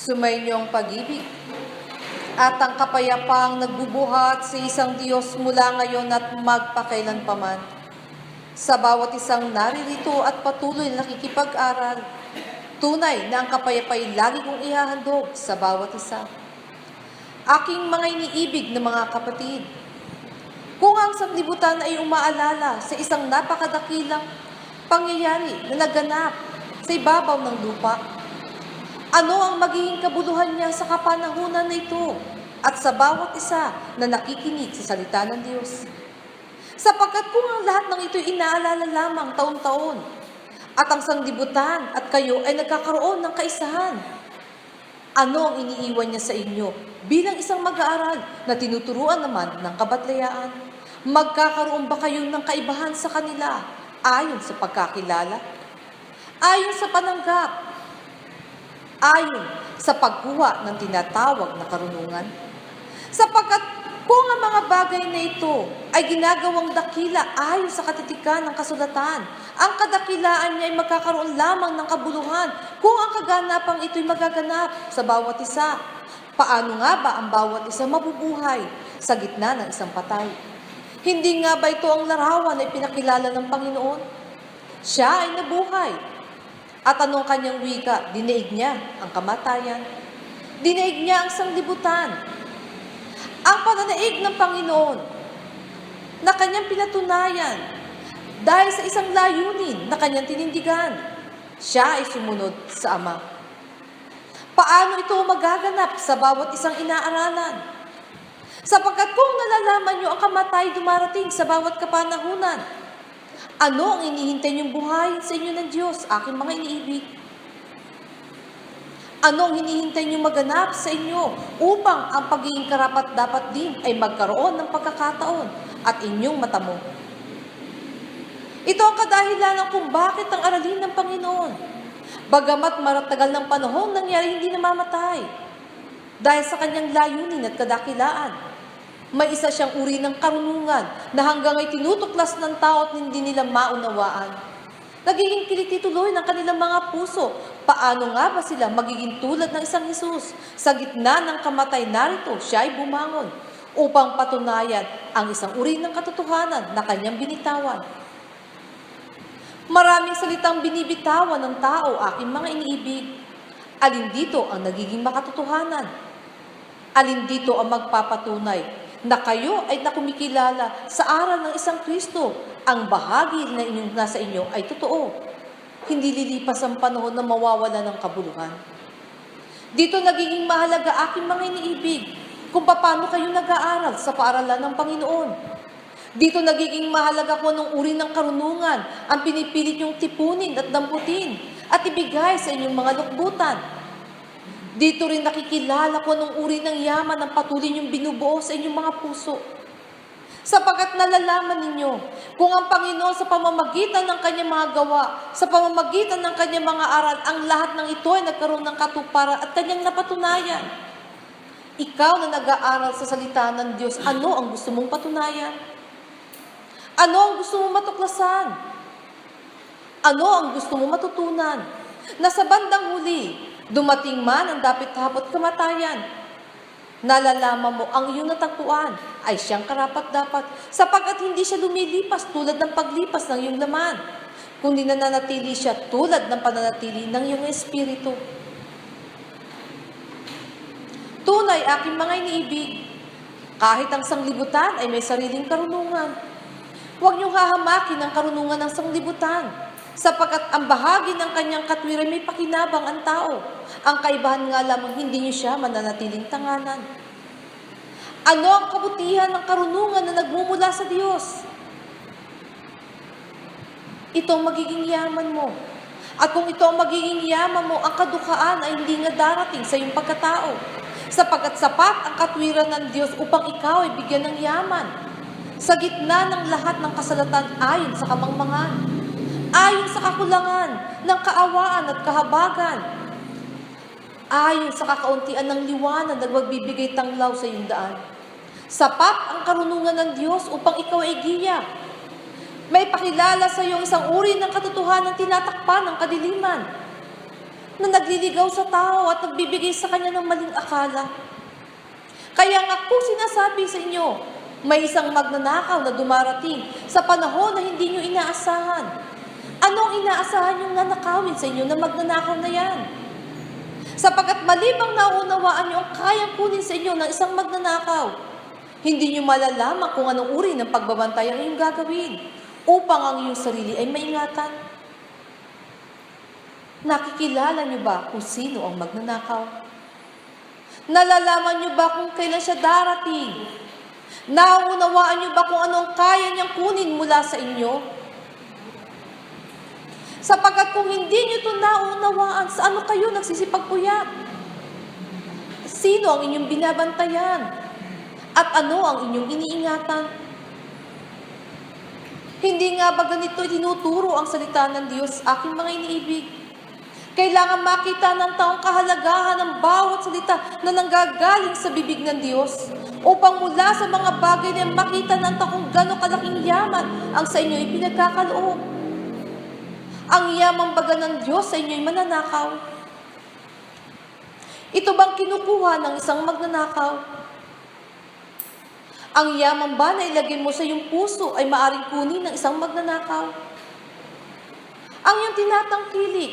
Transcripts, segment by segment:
Sumainyo ang pag-ibig at ang kapayapaang nagbubuhat sa isang Diyos mula ngayon at magpakailanpaman. Sa bawat isang naririto at patuloy na nakikipag-aral, tunay na ang kapayapay lagi kong ihahandog sa bawat isa. Aking mga iniibig na mga kapatid, kung ang sanglibutan ay umaalala sa isang napakadakilang pangyayari na naganap sa ibabaw ng lupa, ano ang magiging kabuluhan niya sa kapanahunan na ito at sa bawat isa na nakikinig sa salita ng Diyos? Sapagkat kung ang lahat ng ito inaalala lamang taon-taon at ang sanglibutan at kayo ay nagkakaroon ng kaisahan, ano ang iniiwan niya sa inyo bilang isang mag-aaral na tinuturuan naman ng kabatlayaan? Magkakaroon ba kayo ng kaibahan sa kanila ayon sa pagkakilala? Ayon sa pananggap? Ayon sa pagkuha ng tinatawag na karunungan? Sapagkat kung ang mga bagay na ito ay ginagawang dakila ayon sa katitikan ng kasulatan, ang kadakilaan niya ay magkakaroon lamang ng kabuluhan kung ang kaganapang ito'y magaganap sa bawat isa. Paano nga ba ang bawat isa mabubuhay sa gitna ng isang patay? Hindi nga ba ito ang larawan na ipinakilala ng Panginoon? Siya ay nabuhay. At anong kanyang wika? Dinaig niya ang kamatayan. Dinaig niya ang sanglibutan. Ang pananaig ng Panginoon na kanyang pinatunayan dahil sa isang layunin na kanyang tinindigan. Siya ay sumunod sa Ama. Paano ito magaganap sa bawat isang inaaralan? Sapagkat kung nalalaman nyo ang kamatay dumarating sa bawat kapanahunan, ano ang inihintay niyong buhayin sa inyo ng Diyos, aking mga iniibig? Ano ang hinihintay niyong maganap sa inyo upang ang pagiging karapat dapat din ay magkaroon ng pagkakataon at inyong matamo? Ito ang kadahilanan kung bakit ang aralin ng Panginoon. Bagamat maratagal ng panahon nangyari hindi namamatay. Dahil sa kanyang layunin at kadakilaan. May isa siyang uri ng karunungan na hanggang ay tinutuklas ng tao at hindi nila maunawaan. Nagiging kiliti tuloy ng kanilang mga puso. Paano nga ba sila magiging tulad ng isang Jesus? Sa gitna ng kamatay narito, siya ay bumangon upang patunayan ang isang uri ng katotohanan na kanyang binitawan. Maraming salitang binibitawan ng tao, aking mga iniibig. Alin dito ang nagiging makatotohanan? Alin dito ang magpapatunay na kayo ay nakumikilala sa aral ng isang Kristo, ang bahagi na inyong nasa inyo ay totoo. Hindi lilipas ang panahon na mawawala ng kabuluhan. Dito nagiging mahalaga aking mga iniibig kung paano kayo nag-aaral sa paaralan ng Panginoon. Dito nagiging mahalaga kung anong uri ng karunungan ang pinipilit niyong tipunin at damputin at ibigay sa inyong mga lukbutan. Dito rin nakikilala kung anong uri ng yaman ang patuloy niyong binubuo sa inyong mga puso. Sapagkat nalalaman ninyo kung ang Panginoon sa pamamagitan ng kanyang mga gawa, sa pamamagitan ng kanyang mga aral, ang lahat ng ito ay nagkaroon ng katuparan at kanyang napatunayan. Ikaw na nag-aaral sa salita ng Diyos, ano ang gusto mong patunayan? Ano ang gusto mong matuklasan? Ano ang gusto mong matutunan? Na sa bandang huli, dumating man ang dapit hapot kamatayan. Nalalaman mo ang iyong natagpuan ay siyang karapat-dapat sapagkat hindi siya lumilipas tulad ng paglipas ng iyong laman, kundi nananatili siya tulad ng pananatili ng iyong espiritu. Tunay aking mga iniibig, kahit ang sanglibutan ay may sariling karunungan, Huwag niyong hahamakin ang karunungan ng sanglibutan, sapagkat ang bahagi ng kanyang katwiran may pakinabang ang tao. Ang kaibahan nga lamang hindi niyo siya mananatiling tanganan. Ano ang kabutihan ng karunungan na nagmumula sa Diyos? Ito ang magiging yaman mo. At kung ito ang magiging yaman mo, ang kadukaan ay hindi nga darating sa iyong pagkatao. Sapagkat sapat ang katwiran ng Diyos upang ikaw ay bigyan ng yaman sa gitna ng lahat ng kasalatan ayon sa kamangmangan, ayon sa kakulangan ng kaawaan at kahabagan, ayon sa kakauntian ng liwanag na magbibigay tanglaw sa iyong daan. Sapat ang karunungan ng Diyos upang ikaw ay giya. May pakilala sa iyo isang uri ng katotohanan tinatakpan ng kadiliman. na nagliligaw sa tao at nagbibigay sa kanya ng maling akala. Kaya nga po sinasabi sa inyo, may isang magnanakaw na dumarating sa panahon na hindi nyo inaasahan. Inaasahan yung nanakawin sa inyo na magnanakaw na yan? Sapagkat malibang naunawaan nyo ang kayang kunin sa inyo ng isang magnanakaw, hindi nyo malalaman kung anong uri ng pagbabantay ang iyong gagawin upang ang iyong sarili ay maingatan. Nakikilala nyo ba kung sino ang magnanakaw? Nalalaman nyo ba kung kailan siya darating? Nauunawaan nyo ba kung anong kaya niyang kunin mula sa inyo? Sapagkat kung hindi nyo ito nauunawaan, sa ano kayo nagsisipagpuyat? Sino ang inyong binabantayan? At ano ang inyong iniingatan? Hindi nga ba ganito tinuturo ang salita ng Diyos, aking mga iniibig? Kailangan makita ng taong kahalagahan ng bawat salita na nanggagaling sa bibig ng Diyos upang mula sa mga bagay na makita ng tao kung gano'ng kalaking yaman ang sa inyo ipinagkakaloob. Ang yamang baga ng Diyos sa inyo'y mananakaw. Ito bang kinukuha ng isang magnanakaw? Ang yaman ba na ilagay mo sa iyong puso ay maaring kunin ng isang magnanakaw? Ang iyong tinatangkilik,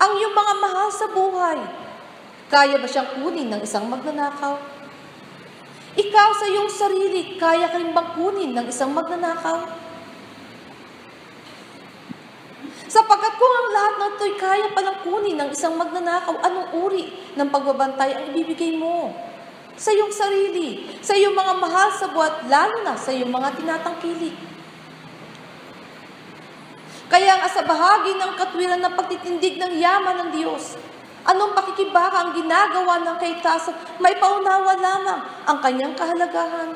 ang iyong mga mahal sa buhay, kaya ba siyang kunin ng isang magnanakaw? Ikaw sa iyong sarili, kaya ka rin bang kunin ng isang magnanakaw? Sapagkat kung ang lahat ng ito'y kaya palang kunin ng isang magnanakaw, anong uri ng pagbabantay ang ibibigay mo? Sa iyong sarili, sa iyong mga mahal sa buhat, lalo na sa iyong mga tinatangkilik. Kaya nga sa ng katwiran ng pagtitindig ng yaman ng Diyos, anong pakikibaka ang ginagawa ng kaitasan, may paunawa lamang ang kanyang kahalagahan.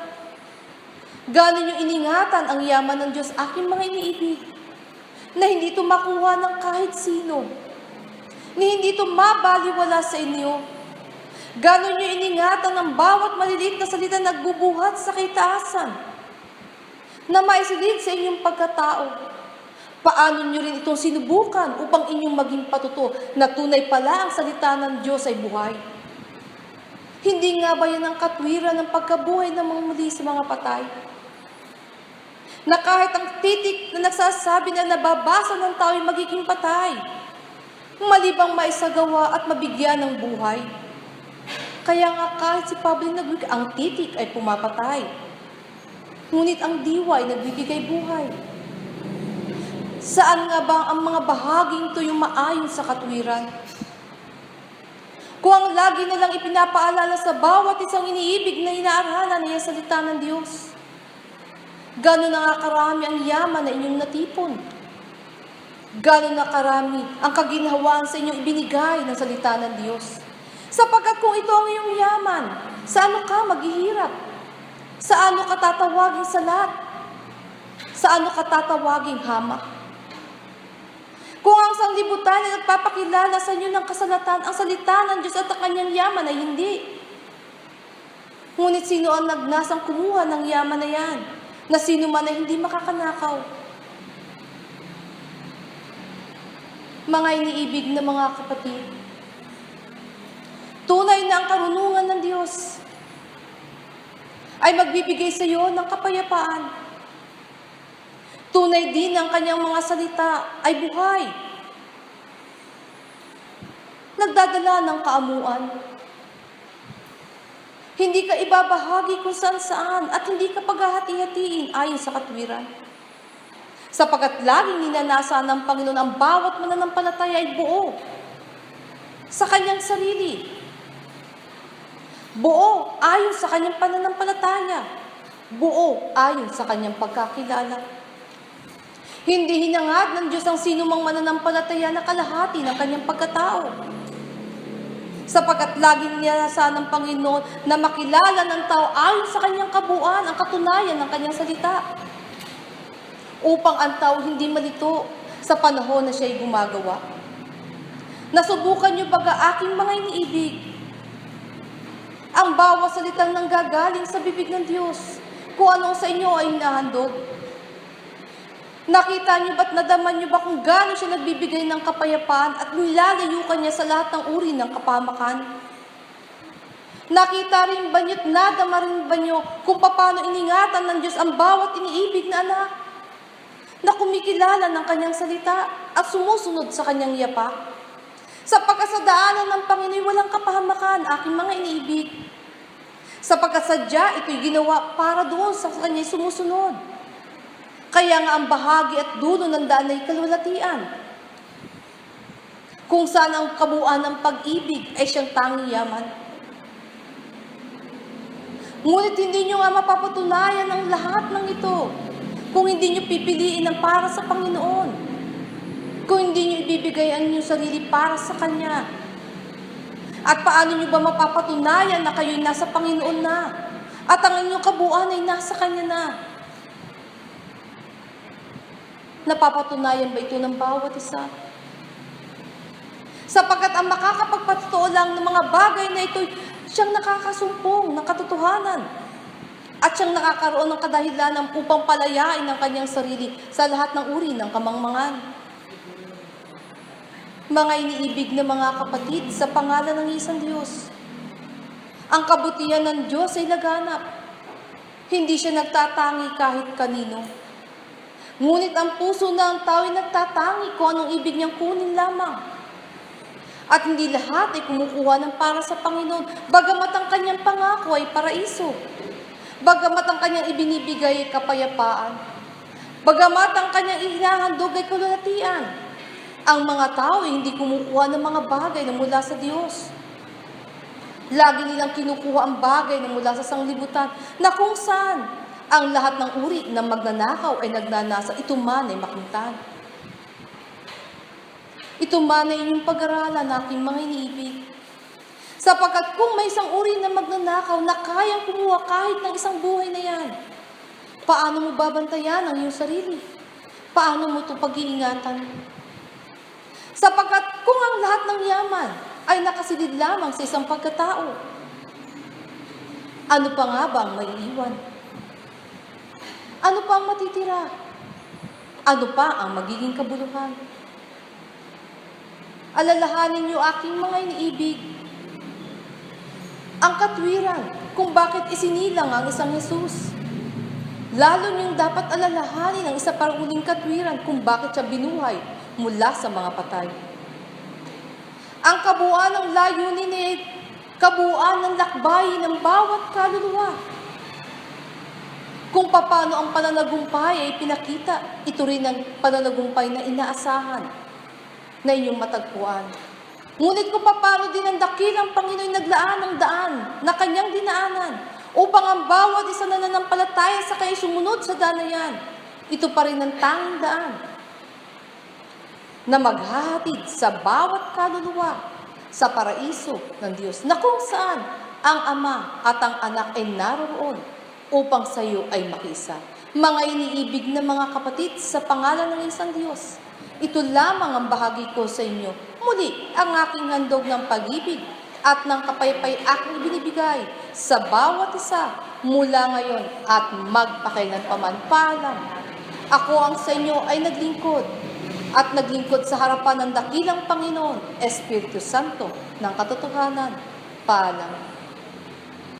Ganon yung iningatan ang yaman ng Diyos, aking mga iniibig, na hindi ito makuha ng kahit sino, ni hindi ito mabaliwala sa inyo. Ganon yung iningatan ng bawat maliliit na salita nagbubuhat sa kaitaasan, na maisilid sa inyong pagkatao. Paano nyo rin itong sinubukan upang inyong maging patuto na tunay pala ang salita ng Diyos ay buhay? Hindi nga ba yan ang katwiran ng pagkabuhay ng mga muli sa mga patay? Na kahit ang titik na nagsasabi na nababasa ng tao ay magiging patay, malibang maisagawa at mabigyan ng buhay. Kaya nga kahit si Pablo nagwig, ang titik ay pumapatay. Ngunit ang diwa ay nagbibigay buhay. Saan nga ba ang mga bahaging ito yung maayon sa katwiran? Kung ang lagi na lang ipinapaalala sa bawat isang iniibig na inaaralan niya salita ng Diyos. Gano'n na nga karami ang yaman na inyong natipon. Gano'n na karami ang kaginhawaan sa inyong ibinigay ng salita ng Diyos. Sapagkat kung ito ang iyong yaman, sa ano ka maghihirap? Sa ano ka tatawagin sa lahat? Sa ano ka tatawagin hamak? Kung ang sanglibutan ay nagpapakilala sa inyo ng kasalatan, ang salita ng Diyos at ang kanyang yaman ay hindi. Ngunit sino ang nagnasang kumuha ng yaman na yan? Na sino man ay hindi makakanakaw? Mga iniibig na mga kapatid, tunay na ang karunungan ng Diyos ay magbibigay sa iyo ng kapayapaan. Tunay din ang kanyang mga salita ay buhay. Nagdadala ng kaamuan. Hindi ka ibabahagi kung saan saan at hindi ka paghahati-hatiin ayon sa katwiran. Sapagat laging ninanasa ng Panginoon ang bawat mananampalataya ay buo sa kanyang sarili. Buo ayon sa kanyang pananampalataya. Buo ayon sa kanyang pagkakilala. Hindi hinangad ng Diyos ang sino mang mananampalataya na kalahati ng kanyang pagkatao. Sapagkat laging niyasa ng Panginoon na makilala ng tao ayon sa kanyang kabuuan ang katunayan ng kanyang salita. Upang ang tao hindi malito sa panahon na siya'y gumagawa. Nasubukan niyo baga aking mga iniibig ang bawat salitang nanggagaling sa bibig ng Diyos kung anong sa inyo ay hinahandog Nakita niyo ba't nadaman niyo ba kung gaano siya nagbibigay ng kapayapaan at nilalayo ka niya sa lahat ng uri ng kapamakan? Nakita rin ba niyo at nadama rin ba niyo kung paano iningatan ng Diyos ang bawat iniibig na anak? Na kumikilala ng kanyang salita at sumusunod sa kanyang yapak? Sa daanan ng Panginoon walang kapahamakan, aking mga iniibig. Sapagkat sadya ito'y ginawa para doon sa kanya'y sumusunod. Kaya nga ang bahagi at dulo ng daan ay kalulatian. Kung saan ang kabuuan ng pag-ibig ay siyang tanging yaman. Ngunit hindi nyo nga mapapatunayan ang lahat ng ito kung hindi nyo pipiliin ang para sa Panginoon. Kung hindi nyo ibibigay ang inyong sarili para sa Kanya. At paano nyo ba mapapatunayan na kayo'y nasa Panginoon na? At ang inyong kabuuan ay nasa Kanya na? Napapatunayan ba ito ng bawat isa? Sapagkat ang makakapagpatutuo lang ng mga bagay na ito, siyang nakakasumpong ng katotohanan. At siyang nakakaroon ng kadahilanan upang palayain ang kanyang sarili sa lahat ng uri ng kamangmangan. Mga iniibig na mga kapatid sa pangalan ng isang Diyos. Ang kabutihan ng Diyos ay laganap. Hindi siya nagtatangi kahit kanino. Ngunit ang puso ng tao ay nagtatangi kung anong ibig niyang kunin lamang. At hindi lahat ay kumukuha ng para sa Panginoon, bagamat ang kanyang pangako ay paraiso. Bagamat ang kanyang ibinibigay ay kapayapaan. Bagamat ang kanyang inahandog ay kalulatian. Ang mga tao ay hindi kumukuha ng mga bagay na mula sa Diyos. Lagi nilang kinukuha ang bagay na mula sa sanglibutan na kung saan ang lahat ng uri ng magnanakaw ay nagnanasa, ito man ay makintan. Ito man ay inyong pag-aralan aking mga iniibig. Sapagkat kung may isang uri na magnanakaw na kayang kumuha kahit ng isang buhay na yan, paano mo babantayan ang iyong sarili? Paano mo ito pag-iingatan? Sapagkat kung ang lahat ng yaman ay nakasilid lamang sa isang pagkatao, ano pa nga ba ang maiiwan? Ano pa ang matitira? Ano pa ang magiging kabuluhan? Alalahanin niyo aking mga iniibig. Ang katwiran kung bakit isinilang ang isang Jesus. Lalo niyong dapat alalahanin ang isa parang katwiran kung bakit siya binuhay mula sa mga patay. Ang kabuuan ng layunin ay kabuuan ng lakbay ng bawat kaluluwa. Kung paano ang pananagumpay ay pinakita, ito rin ang pananagumpay na inaasahan na inyong matagpuan. Ngunit kung paano din ang dakilang Panginoon naglaan ng daan na kanyang dinaanan upang ang bawat isa na nanampalataya sa kay sumunod sa daan na yan, ito pa rin ang tanging daan na maghahatid sa bawat kaluluwa sa paraiso ng Diyos na kung saan ang Ama at ang Anak ay naroon upang sa iyo ay makisa. Mga iniibig na mga kapatid sa pangalan ng isang Diyos, ito lamang ang bahagi ko sa inyo. Muli, ang aking handog ng pag-ibig at ng kapaypay aking binibigay sa bawat isa mula ngayon at magpakailanpaman paalam. Ako ang sa inyo ay naglingkod at naglingkod sa harapan ng dakilang Panginoon, Espiritu Santo ng katotohanan. Paalam.